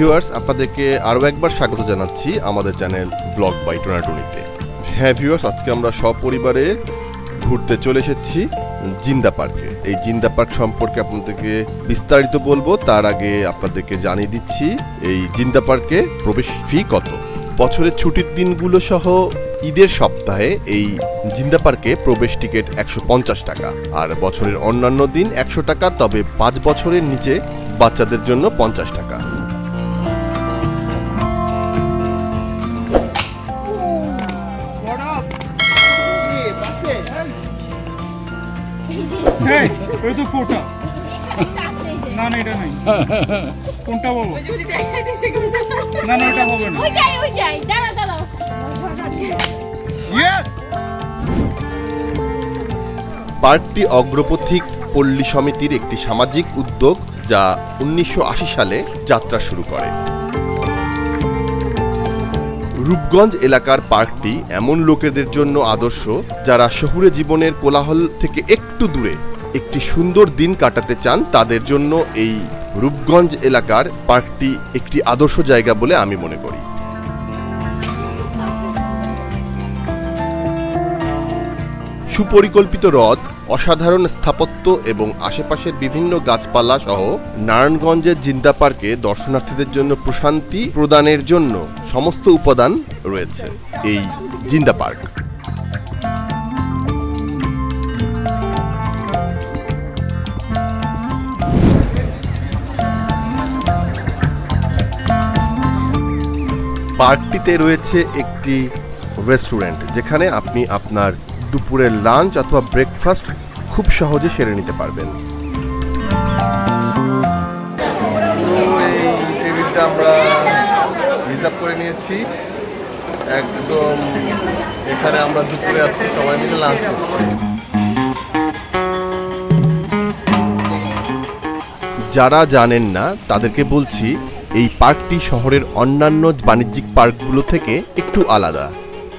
Viewers, আপনাদেরকে আরও একবার স্বাগত জানাচ্ছি আমাদের চ্যানেল ব্লগ বাই টোনাটুনিতে। হ্যাঁ ভিউয়ার্স, আজকে আমরা সপরিবারে ঘুরতে চলে এসেছি জিন্দা পার্কে। এই জিন্দা পার্ক সম্পর্কে আপনাদেরকে বিস্তারিত বলব, তার আগে আপনাদেরকে জানিয়ে দিচ্ছি, এই জিন্দা পার্কে প্রবেশ ফি কত? বছরের ছুটির দিনগুলো সহ ঈদের সপ্তাহে এই জিন্দা পার্কে প্রবেশ টিকিট একশো পঞ্চাশ টাকা। আর বছরের অন্যান্য দিন একশো টাকা, তবে পাঁচ বছরের নিচে বাচ্চাদের জন্য পঞ্চাশ টাকা। এই, ওই তো ফোটা। না না এটা নাই। কোনটা বলো? না না এটা হবে না। ওইটাই ওইটাই। দাঁড়াও দাঁড়াও। ইয়েস পার্কটি অগ্রপথিক পল্লী সমিতির একটি সামাজিক উদ্যোগ যা উনিশশো আশি সালে যাত্রা শুরু করে। রূপগঞ্জ এলাকার পার্কটি এমন লোকেদের জন্য আদর্শ যারা শহুরে জীবনের কোলাহল থেকে একটু দূরে একটি সুন্দর দিন কাটাতে চান, তাদের জন্য এই রূপগঞ্জ এলাকার পার্কটি একটি আদর্শ জায়গা বলে আমি মনে করি। সুপরিকল্পিত হ্রদ, অসাধারণ স্থাপত্য এবং আশেপাশের বিভিন্ন গাছপালা সহ নারায়ণগঞ্জের জিন্দা পার্কে দর্শনার্থীদের জন্য প্রশান্তি প্রদানের জন্য সমস্ত উপাদান রয়েছে এই জিন্দা পার্ক। পার্কটিতে রয়েছে একটি রেস্টুরেন্ট যেখানে আপনি আপনার দুপুরের লাঞ্চ অথবা ব্রেকফাস্ট খুব সহজে সেরে নিতে পারবেন। টেবিলটা আমরা রিজার্ভ করে নিয়েছি। একদম এখানে আমরা দুপুরে আজকে সবাই মিলে লাঞ্চ করছি। যারা জানেন না তাদেরকে বলছি এই পার্কটি শহরের অন্যান্য বাণিজ্যিক পার্কগুলো থেকে একটু আলাদা।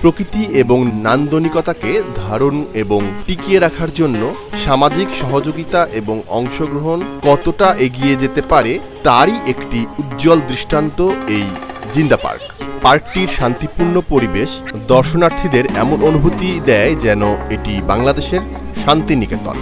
প্রকৃতি এবং নান্দনিকতাকে ধারণ এবং টিকিয়ে রাখার জন্য সামাজিক সহযোগিতা এবং অংশগ্রহণ কতটা এগিয়ে যেতে পারে তারই একটি উজ্জ্বল দৃষ্টান্ত এই জিন্দা পার্ক। পার্কটির শান্তিপূর্ণ পরিবেশ দর্শনার্থীদের এমন অনুভূতি দেয় যেন এটি বাংলাদেশের শান্তিনিকেতন।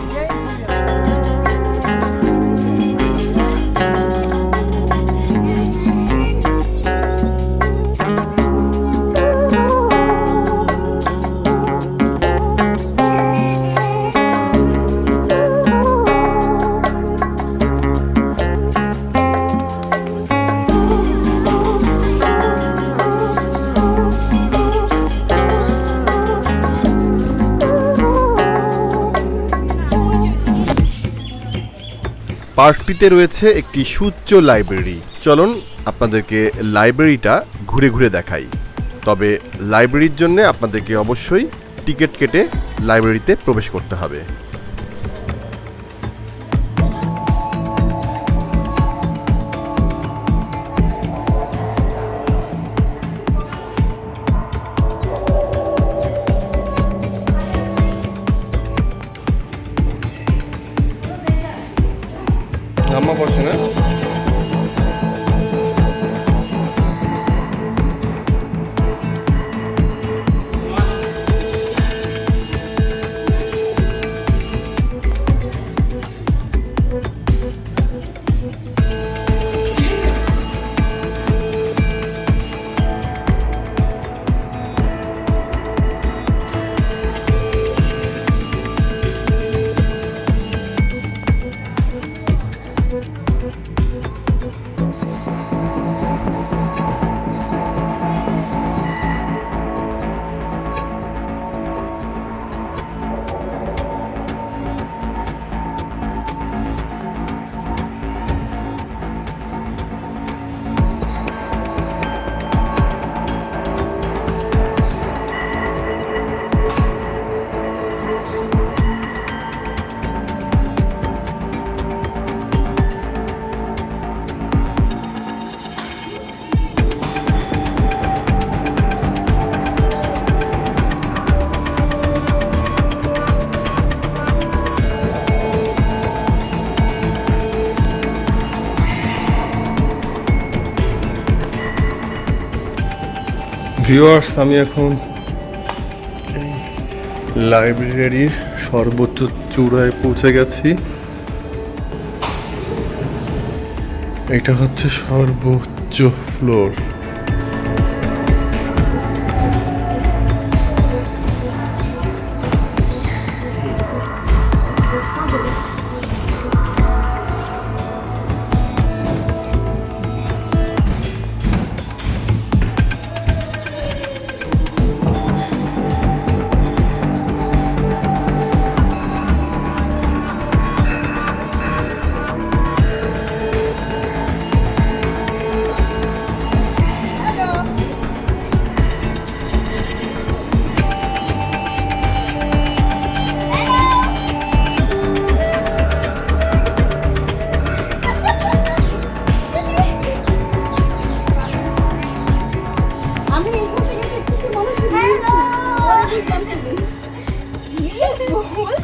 পার্কটিতে রয়েছে একটি সুচ্চ লাইব্রেরি। চলুন আপনাদেরকে লাইব্রেরিটা ঘুরে ঘুরে দেখাই। তবে লাইব্রেরির জন্য আপনাদেরকে অবশ্যই টিকিট কেটে লাইব্রেরিতে প্রবেশ করতে হবে। ভিউয়ার্স আমি এখন লাইব্রেরির সর্বোচ্চ চূড়ায় পৌঁছে গেছি। এটা হচ্ছে সর্বোচ্চ ফ্লোর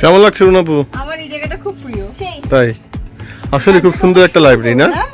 কেমন লাগছে রুনাপু? আমার এই জায়গাটা খুব প্রিয়। তাই? আসলে খুব সুন্দর একটা লাইব্রেরি না? না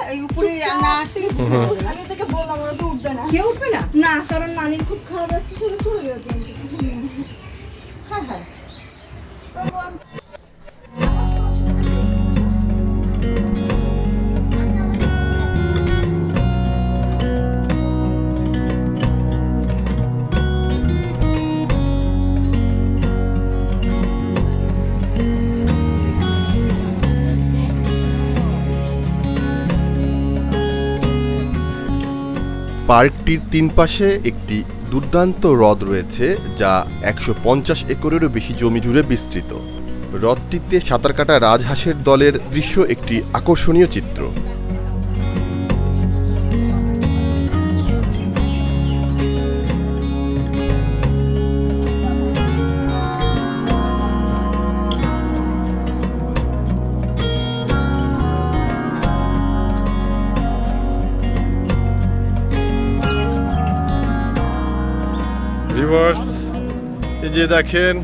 পার্কটির তিন পাশে একটি দুর্দান্ত হ্রদ রয়েছে, যা একশো পঞ্চাশ একরেরও বেশি জমি জুড়ে বিস্তৃত। হ্রদটিতে সাঁতার কাটা রাজহাঁসের দলের দৃশ্য একটি আকর্ষণীয় চিত্র। ভিউয়ার্স এই যে দেখেন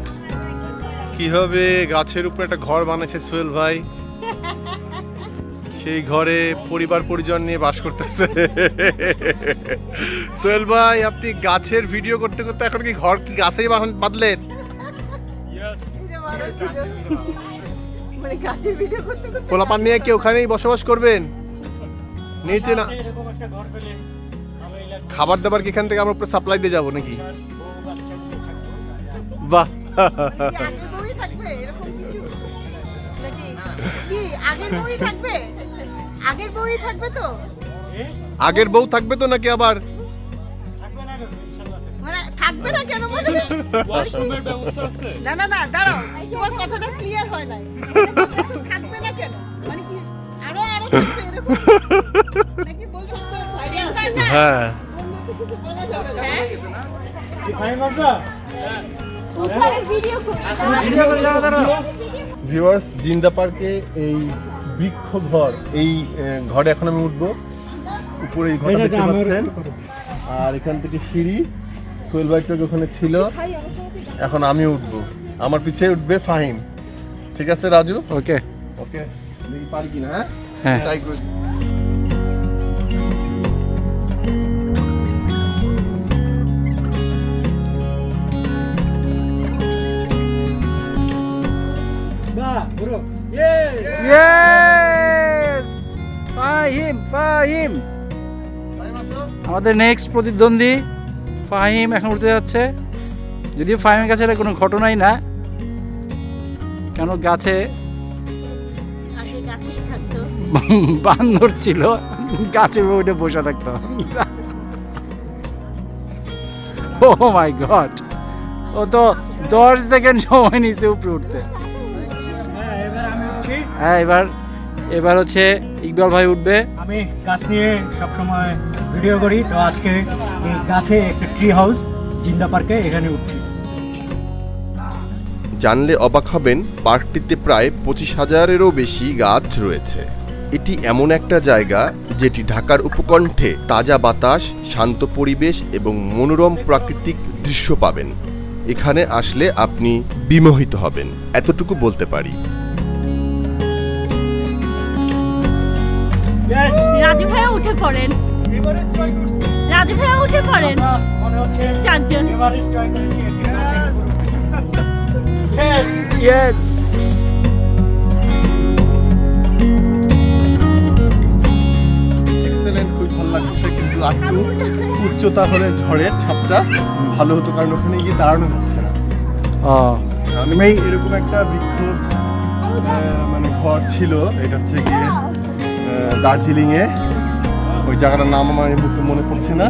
কীভাবে গাছের উপরে একটা ঘর বানাইছে সোহেল ভাই। সেই ঘরে পরিবার পরিজন নিয়ে বাস করতেছে। সোহেল ভাই আপনি গাছের ভিডিও করতে করতে এখন কি ঘর কি গাছেই বাঁধলেন? ছিল। মানে গাছের ভিডিও করতে করতে পোলাপান নিয়ে কি ওখানেই বসবাস করবেন? নিচে না খাবার দাবার কি এখান থেকে আমরা উপরে সাপ্লাই দিয়ে যাব নাকি? বাহ। আগের বই থাকবে এরকম কিছু নাকি কি আগের বই থাকবে আগের বই থাকবে তো আগের বউ থাকবে তো নাকি আবার? মানে থাকবে না কেন মনে ওয়াশরুমের ব্যবস্থা আছে না না না দাঁড়াও তোমার কথাটা ক্লিয়ার হয়। নাই থাকবে না কেন মানে কি আরও আরও থাকবে এরকম নাকি বলছো তো ভাইয়া হ্যাঁ অন্য কিছু বলা যাবে না উপরে ভিডিও করি ভিউয়ার্স জিন্দা পার্কে এই বৃক্ষ ঘর এই ঘরে এখন আমি উঠবো। উপরে এই ঘরটা দেখতে পাচ্ছেন। আর এখান থেকে সিঁড়ি সোহেল বাইকটা ওখানে ছিল এখন আমি উঠবো। আমার পিছে উঠবে ফাহিম। ঠিক আছে রাজু? ওকে ওকে পারি কিনা হ্যাঁ? হ্যাঁ। ট্রাই করে ইয়েস ফাহিম ফাহিম আমাদের নেক্সট প্রতিদ্বন্দ্বী ফাহিম এখন উঠতে যাচ্ছে। যদিও ফাহিমের কাছে এটা কোনো ঘটনাই না কেন গাছে বান্দর ছিল গাছের উঠে বসে থাকতো। ও মাই গড ও তো দশ সেকেন্ড সময় নিচে উপরে উঠতে। হ্যাঁ এবার এবার হচ্ছে ইকবাল ভাই উঠবে। আমি গাছ নিয়ে সবসময় ভিডিও করি তো আজকে এই গাছে একটা ট্রি হাউস জিন্দা পার্কে এখানে উঠছি। জানলে অবাক হবেন পার্কটিতে প্রায় পঁচিশ হাজারেরও বেশি গাছ রয়েছে। এটি এমন একটা জায়গা যেটি ঢাকার উপকণ্ঠে তাজা বাতাস শান্ত পরিবেশ এবং মনোরম প্রাকৃতিক দৃশ্য পাবেন। এখানে আসলে আপনি বিমোহিত হবেন এতটুকু বলতে পারি। রাজু ভাইয়া উঠে পড়েন। রাজু ভাইয়া উঠে পড়েন। মনে চারজন। Yes! এক্সেলেন্ট খুব ভালো লাগছে কিন্তু একটু উচ্চতা হলে ঝড়ের ছাপটা ভালো হতো কারণ ওখানে গিয়ে দাঁড়ানো যাচ্ছে না। আমি এরকম একটা বৃক্ষ মানে ঘর ছিল এটা হচ্ছে গিয়ে দার্জিলিং এ ওই জায়গাটার নাম আমার এই মুহূর্তে মনে পড়ছে না।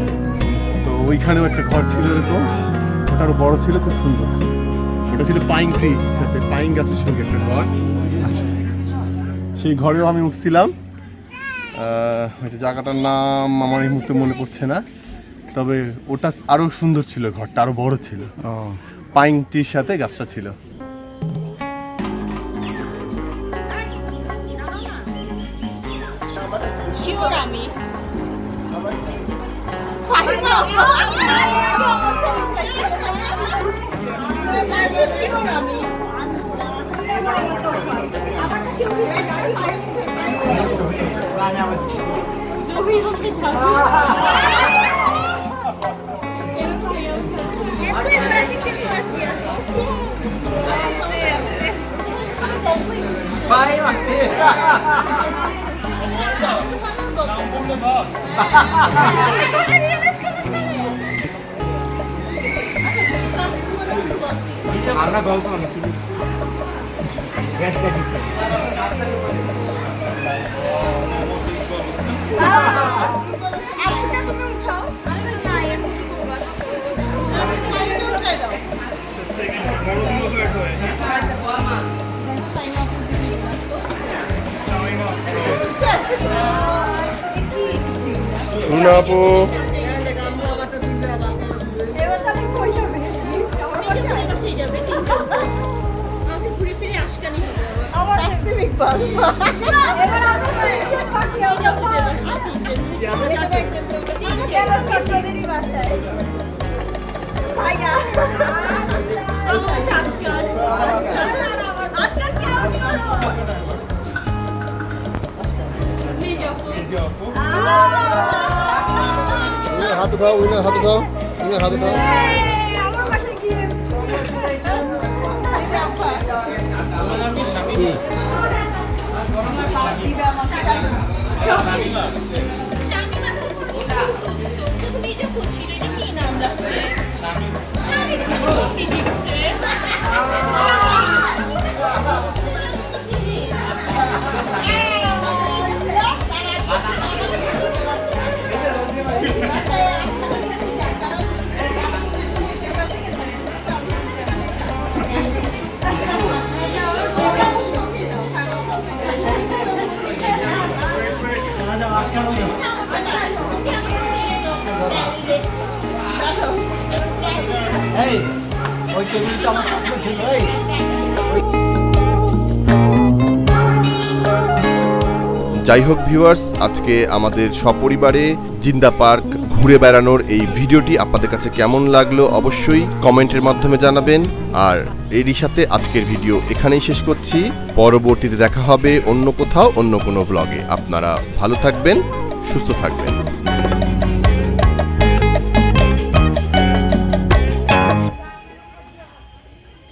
তো ওইখানেও একটা ঘর ছিল এরকম। ওটা আরও বড়ো ছিল খুব সুন্দর। ওটা ছিল পাইন ট্রি সাথে পাইন গাছের সঙ্গে একটা ঘর। আচ্ছা। সেই ঘরেও আমি উঠছিলাম। ওইটা জায়গাটার নাম আমার এই মুহূর্তে মনে পড়ছে না। তবে ওটা আরও সুন্দর ছিল ঘরটা আরও বড় ছিল। পাইন ট্রির সাথে গাছটা ছিল। শিওর আমি শিওর আমি জমি হচ্ছে আমরা গল্প Arna golf anlaşılıyor. Gerçekten. Runa আপু এবার হাত উঠাও উইনার হাত উঠাও উইনার হাত উঠাও। আমার যাই হোক ভিউয়ার্স, আজকে আমাদের সপরিবারে জিন্দা পার্ক ঘুরে বেড়ানোর এই ভিডিওটি আপনাদের কাছে কেমন লাগল অবশ্যই কমেন্টের মাধ্যমে জানাবেন। আর এরই সাথে আজকের ভিডিও এখানেই শেষ করছি। পরবর্তীতে দেখা হবে অন্য কোথাও, অন্য কোনো ব্লগে আপনারা ভালো থাকবেন, সুস্থ থাকবেন।